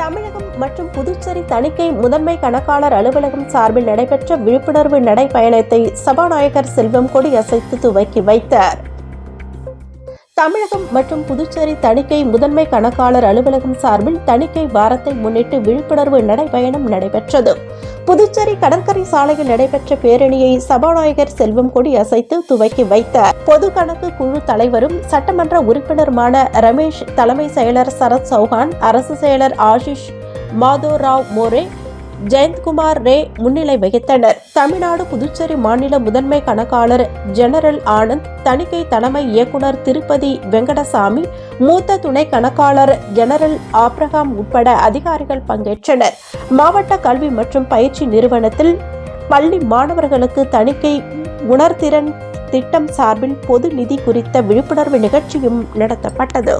தமிழகம் மற்றும் புதுச்சேரி தணிக்கை முதன்மை கணக்காளர் அலுவலகம் சார்பில் நடைபெற்ற விழிப்புணர்வு நடைப்பயணத்தை சபாநாயகர் செல்வம் கொடியசைத்து துவக்கி வைத்தார். தமிழகம் மற்றும் புதுச்சேரி தணிக்கை முதன்மை கணக்காளர் அலுவலகம் சார்பில் தணிக்கை வாரத்தை முன்னிட்டு விழிப்புணர்வு நடைபயணம் நடைபெற்றது. புதுச்சேரி கடற்கரை சாலையில் நடைபெற்ற பேரணியை சபாநாயகர் செல்வம் கொடி அசைத்து துவக்கி வைத்தார். பொது கணக்கு குழு தலைவரும் சட்டமன்ற உறுப்பினருமான ரமேஷ் தலைமை செயலர் சரத் சௌஹான் அரசு செயலர் ஆஷிஷ் மாதோராவ் மோரே ஜெயந்த்குமார் ரே முன்னிலை வகித்தனர். தமிழ்நாடு புதுச்சேரி மாநில முதன்மை கணக்காளர் ஜெனரல் ஆனந்த் தணிக்கை தலைமை இயக்குனர் திருப்பதி வெங்கடசாமி மூத்த துணை கணக்காளர் ஜெனரல் ஆப்ரஹாம் உட்பட அதிகாரிகள் பங்கேற்றனர். மாவட்ட கல்வி மற்றும் பயிற்சி நிறுவனத்தில் பள்ளி மாணவர்களுக்கு தணிக்கை உணர்திறன் திட்டம் சார்பில் பொது நிதி குறித்த விழிப்புணர்வு நிகழ்ச்சியும் நடத்தப்பட்டது.